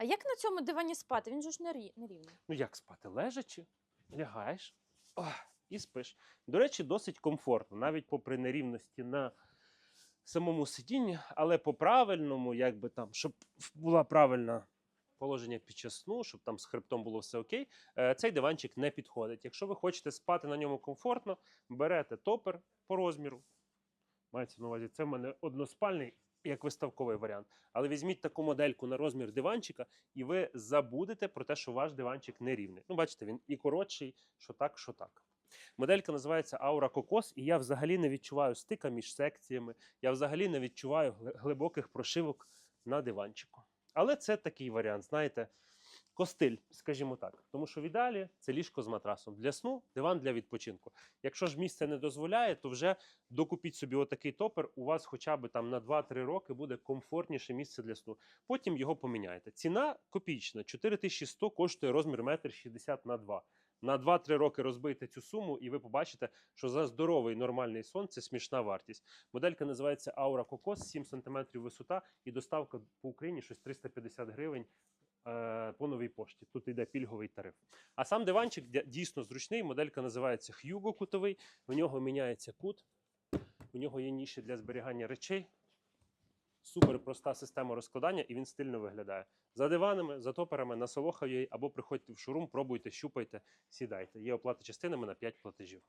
А як на цьому дивані спати? Він же ж не рі- не рівний. Ну як спати? Лежачи, лягаєш ох, і спиш. До речі, досить комфортно, навіть попри нерівності на самому сидінні, але по правильному, якби там, щоб була правильна положення під час сну, щоб там з хребтом було все окей, е, цей диванчик не підходить. Якщо ви хочете спати на ньому комфортно, берете топер по розміру. Мається на увазі, це в мене односпальний як виставковий варіант. Але візьміть таку модельку на розмір диванчика, і ви забудете про те, що ваш диванчик не рівний. Ну, бачите, він і коротший, що так, що так. Моделька називається Aura Cocos, і я взагалі не відчуваю стика між секціями, я взагалі не відчуваю глибоких прошивок на диванчику. Але це такий варіант, знаєте, костиль, скажімо так. Тому що в ідеалі це ліжко з матрасом. Для сну диван для відпочинку. Якщо ж місце не дозволяє, то вже докупіть собі отакий топер. У вас хоча б там на 2-3 роки буде комфортніше місце для сну. Потім його поміняєте. Ціна копійчна. 4100 коштує розмір 1,60 на 2. На 2-3 роки розбийте цю суму, і ви побачите, що за здоровий нормальний сон це смішна вартість. Моделька називається Aura Cocos, 7 см висота і доставка по Україні щось 350 гривень по новій пошті. Тут йде пільговий тариф. А сам диванчик дійсно зручний. Моделька називається Hugo кутовий. В нього міняється кут. У нього є ніші для зберігання речей. Супер проста система розкладання, і він стильно виглядає. За диванами, за топерами, на Солоха.ua або приходьте в шурум, пробуйте, щупайте, сідайте. Є оплата частинами на 5 платежів.